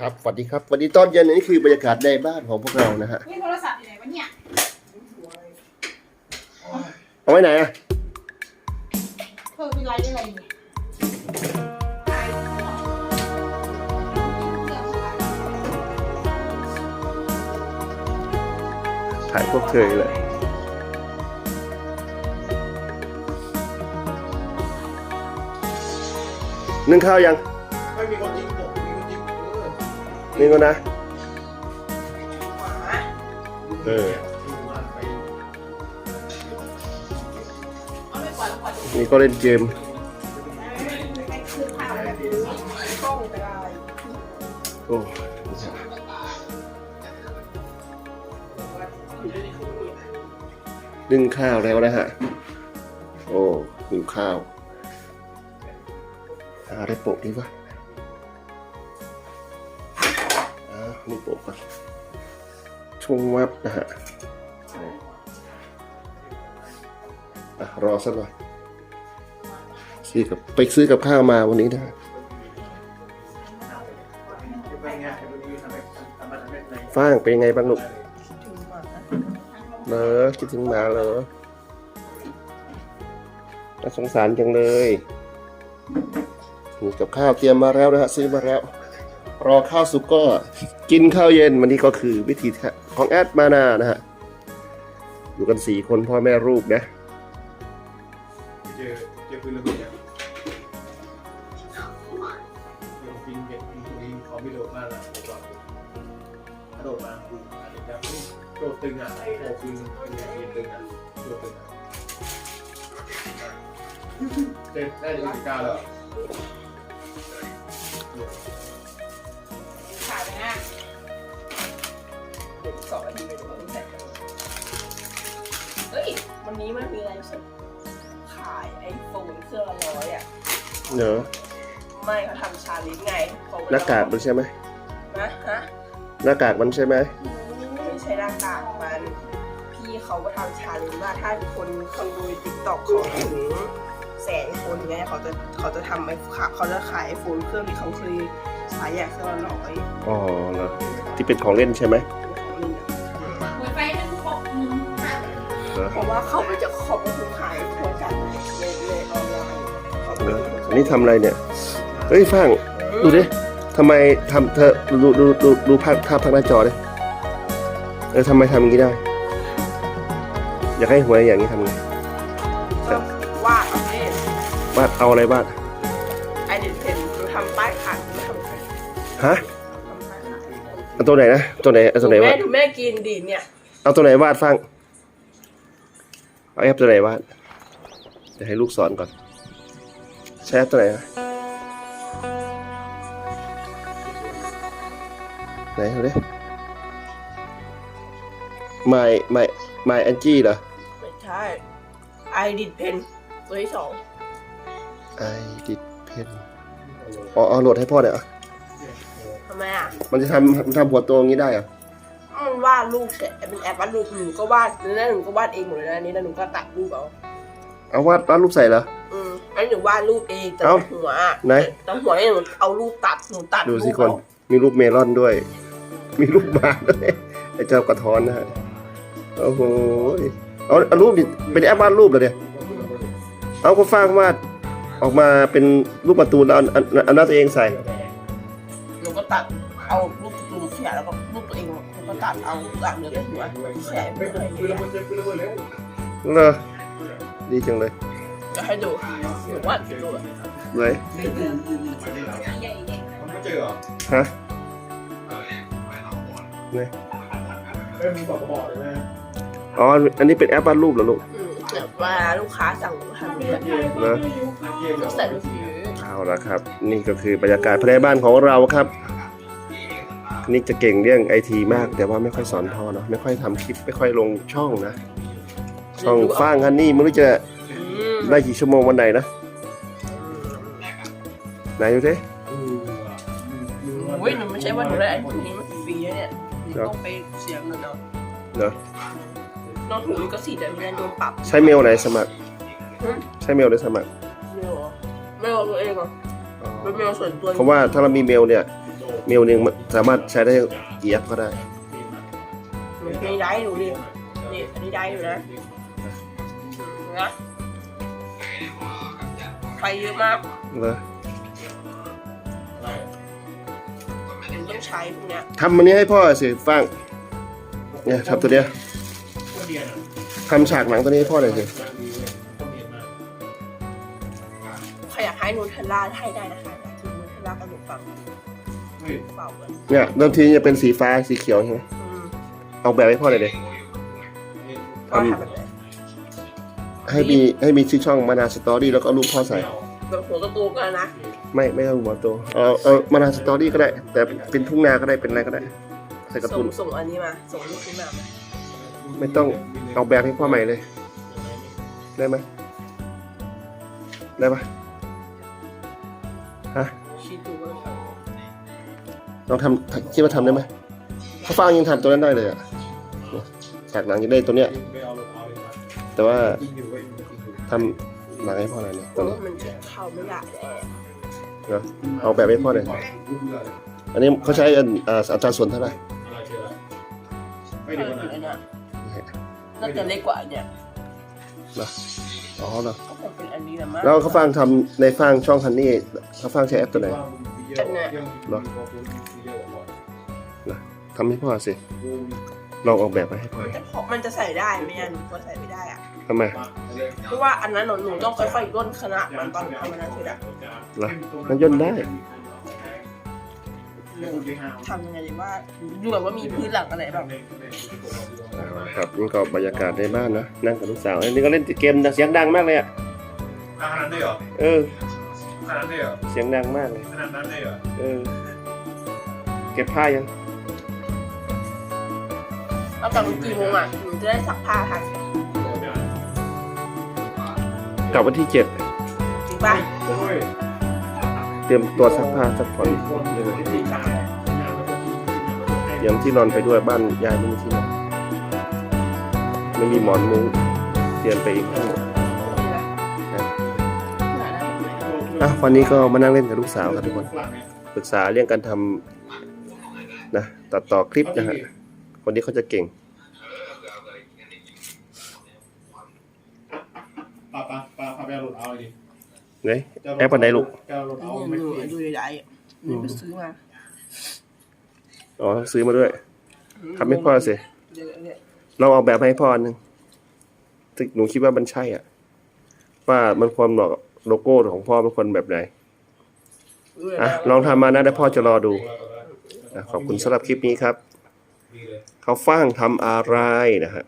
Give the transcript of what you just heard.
ครับสวัสดีครับวันนี้ตอนเย็นนี่คือบรรยากาศในบ้านของพวกเรานะฮะนี่โทรศัพท์อยู่ไหนวะเนี่ยเอาไว้ไหนอะเธอเป็นไรได้ไรเนี่ยถ่ายพวกเธอเลยนึ่งข้าวยังไม่มีคน นึ่งก็นะเออดูมันไปเอาไม่ปล่อยแล้วปล่อยนี่ก็เล่นเกมให้คืนข้าวแล้วกล้องไปได้โอ้นึ่งข้าวแล้วนะฮะ โอ้หิวข้าวหาอะไรโปะดีวะ นี่โปะก่อนช่วงวับนะฮะรอสักหน่อยซื้อกับไปซื้อกับข้าวมาวันนี้นะฮะไปไงปดูทำไมทำไมทำไมไหนฟ้างเป็นไงบ้างลูกเหรอคิดถึงหมาเหรอน่าสงสารจังเลย นี่กับข้าวเตรียมมาแล้วนะฮะซื้อมาแล้ว รอข้าวสุกก็กินข้าวเย็นวันนี้ก็คือวิธีของแอดมานานะฮะอยู่กันสี่คนพ่อแม่ลูกนะเจอเจอปืนระเบิดเนี่ยโดนปิงเก็บปิงตัวนี้เขาไม่โดดมาแล้วผมก็ถ้าโดดมากูอาจจะโดดตึงอะโดดตึงตึงตึงอะโดดตึงอะเจ็ดได้ถึงสิบเก้าแล้ว สองนาทีไปดูคุณแท็กเฮ้ย วันนี้มันมีอะไรสดขายไอโฟนเครื่องละร้อยอะเนอะไม่เขาทำชาเลนจ์ไงเขหน้ากากมันใช่ไหมนะฮะหน้ากากมันใช่ไหมไม่ใช่หน้ากากมัน พี่เขาก็ทำชาเลนจ์ว่าถ้าคนคนดูติ๊กต็อกเขาถึงแสนคนไงเขาจะเขาจะทำไอเขาจะขายไอโฟนเครื่องที่เขาเคยใช้อะเครื่องละร้อยอ๋อเหรอที่เป็นของเล่นใช่ไหม อ เพราะว่าเขาไม่จะเขาไม่คือขายทั่วกันในในออนไลน์เขาเหรไม่อได้อันนี้ทำอะไรเนี่ย เฮ้ยฟังดูดิทำไมทำเธอดูดูดูดูภาพภาพทางหน้าจอดิเออทำไมทำอย่างนี้ได้ อยากให้หวยอย่างนี้ทำไงก็วาดประเภทวาดเอาอะไรวาดไอเดนเพนหนูทำป้ายขายหนูทำป้ายฮะขายเอาตัวไหนนะตัวไหนเอาตัวไหนแม่วาดดูแม่กินดีเนี่ย เอาตัวไหนวาดฟัง เอาแอปตัวไหนวาดเดี๋ยวให้ลูกสอนก่อน ใช้แอปตัวไหนนะไหนเอาดิไม่ไม่ไม่แอนจี้เหรอ ไม่ใช่ไอดินเพนตัวที่สองไอดิดเพนอ๋อเอาโหลดให้พ่อเดี๋ยวทำไมอะ มันจะทำมันทำหัวโตอย่างนี้ได้เหรอ มันวาดรูปเสร็จเป็นแอปวาดรูปหนูก็วาดแล้วหนูก็วาดเองหมดเลยนะอันนี้แล้วหนูก็ตัดรูปเอาเอาวาดวาดรูปใส่เหรอ อืมอันนี้หนูวาดรูปเองแต่เอ้าหัวอะไหน แต่หัวเนี่ยหนูเอารูปตัดหนูตัดดูสิรูปคน เอามีรูปเมลอนด้วย มีรูปหมาด้วยไอ้เจ้ากระท้อนนะฮะโอ้โหเอาเอารูปดิเป็นแอปวาดรูปเหรอเนี่ยเอาก็ฟางวาดออกมาเป็นรูปการ์ตูนแล้วเอาเอาเอาหน้าตัวเองใส่ หนูก็ตัด เอารูปตัวเสียแล้วก็รูปตัวเองหนูก็ตัดเอาหลังเหลือแต่หัวแฉไม่ไม่เคเป็นยปืนระเบิดเจอปืนระเบิดแล้วเหรอดีจังเลย จะให้ดูหนูวาดรูปอะเลยใหญ่เด็กมันไม่เจอเหรอฮะเลยเอ้ยมีบอกบอกเลยนะอ๋อ อันนี้เป็นแอปวาดรูปเหรอลูกอืมแบบเวลาลูกค้าสั่งหนูทำแบบเหรอเยี่ยมใส่รูปผีเอาละครับ นี่ก็คือบรรยากาศภายในบ้านของเราครับ นี่จะเก่งเรื่องไอทีมาก แต่ว่าไม่ค่อยสอนพ่อเนาะไม่ค่อยทำคลิปไม่ค่อยลงช่องนะช่องฟ้างฮันนี่ไม่รู้จะอืมได้กี่ชั่วโมงวันไหนนะไหนดูสิโอ้ยหนูไม่ใช่ว่าหนูได้ไอ้พวกนี้มากี่ปีแล้วเนี่ยหนูต้องไปเสียเงินเอาเหรอน้องถูกลิขสิทธิ์แต่ไม่ได้โดนปรับใช้เมลไหนสมัครหึใช้เมลไหนสมัครไม่รู้เหรอไม่เอาตัวเองเหรอเป็นเมลส่วนตัวเพราะว่าถ้าเรามีเมลเนี่ย เมลหนึ่งมันสามารถใช้ได้กี่แอปก็ได้นี่ได้ดูดินี่อันนี้ได้อยู่นะนะไฟเยอะมากเหรอมันต้องใช้พวกเนี้ยทำมันนี้ให้พ่อสิฟังเนี่ยทำตัวเนี้ยคนเดียวนะทำฉากหนังตัวนี้ให้พ่อหน่อยสิคนดีเว้ยคนเดียวมากใครอยากให้นูเทลล่าให้ได้นะคะอยากกินนูเทลล่ากับหนูฟัง เฮ้ยเปล่าเลยเนี่ยเริ่มทีจะเป็นสีฟ้าสีเขียวใช่ไหมอืมเอาแบบให้พ่อหน่อยเลยก็ทำแบบไหนให้มีให้มีชื่อช่องมานาสตอรี่แล้วก็รูปพ่อใส่แบบหัวกระตูกันนะ ไม่ไม่ต้องหัวโตเอาเอามานาสตอรี่ก็ได้ แต่เป็นทุ่งนาก็ได้เป็นอะไรก็ได้ใส่การ์ส่ตูงนส่งอันนี้มาส่งรูปนี้มาไม่ต้องเอาแบบให้พ่อใหม่เลย ได้ไหมได้ปะฮะ ลองทำคิดว่าทำได้ไหมเขาฟังยังทำตัวนั้นได้เลยอะเนี่ยฉากหนังยังได้ตัวเนี้ยไปเอารองเท้าเลยนะแต่ว่ากินอยู่เว้ยมันกินอยู่ทำหนังให้พ่อหน่อยเนี่ยเพตัวราะนี้ว่ามันจะเข้าไม่ได้แน่เนาะเอาแบบให้พ่อหน่อยอันนี้เขาใช้อันอ่าอัตราส่วนเท่าไหร่อะไรเจอแล้วไม่ไม่เดี๋ยวถึก่อนงนะอันเนี้ยน่าจะเล็กกว่าอันเนี้ยอ๋อเหรอก็คงเป็นอันนี้แหละมั้งแล้วเขาฟังทำในฟังช่องฮันนี่เขาฟังใช้แอปตัวไหน ทำให้พ่อสิลองออกแบบมาให้พ่อแต่พอมันจะใส่ได้ไหมอะหนูก็ใส่ไม่ได้อะทำไมเพราะว่าอันนั้นหนูหนูต้องค่อยๆย่นขนาดมันตอนทำอันนั้นเสร็จอะเหรอมันย่นได้ทำยังไงดีว่าดูแบบว่ามีพื้นหลังอะไรแบบเอาละครับนี่ก็บรรยากาศในบ้านนะนั่งกับลูกสาวอันนี้ก็เล่นเกมเสียงดังมากเลยอะขนาดนั้นได้เหรอเออข นาดนั้นได้เหรอเสียงดังมากเลยขนาดนั้นได้เหรอเออเก็บผ้ายังเอาตอนกี่โมงอะหนูจะได้ซักผ้าทันกลับวันที่เจ็ดจริงป่ะโอ้ยเตรียมตัวซักผ้าซักผ่อนเตรียมที่นอนไปด้วยบ้านยายไม่มีที่นอนไม่มีหมอนมุ้งเตรียมไปอีกทั้งหมด อะวันนี้ก็มานั่งเล่นกับลูกสาวครับทุกคนปรึกษาเรื่องการทำนะตัดต่อคลิปนะฮะคนนี้เขาจะเก่งปาปาปาพาไปเอารถเอาดิไหนแอปอันไหนลูกไปเอารถเอาหไม่นูเปลี่ยนดูใหญ่ๆหนูไปซื้อมาอ๋อซื้อมาด้วยทำให้พ่อสิเดี๋ยวเนี่ยลองออกแบบให้พ่ออันหนึ่งที่หนูคิดว่ามันใช่อะ ว่ามันควรเหมาะกับ โลโก้ของพ่อเป็นคนแบบไหนลอะลองทำมานะแล้วพ่อจะรอดูอะขอบคุณสำหรับคลิปนี้ครับเลยเขาฟ้างทำอะไรนะฮะ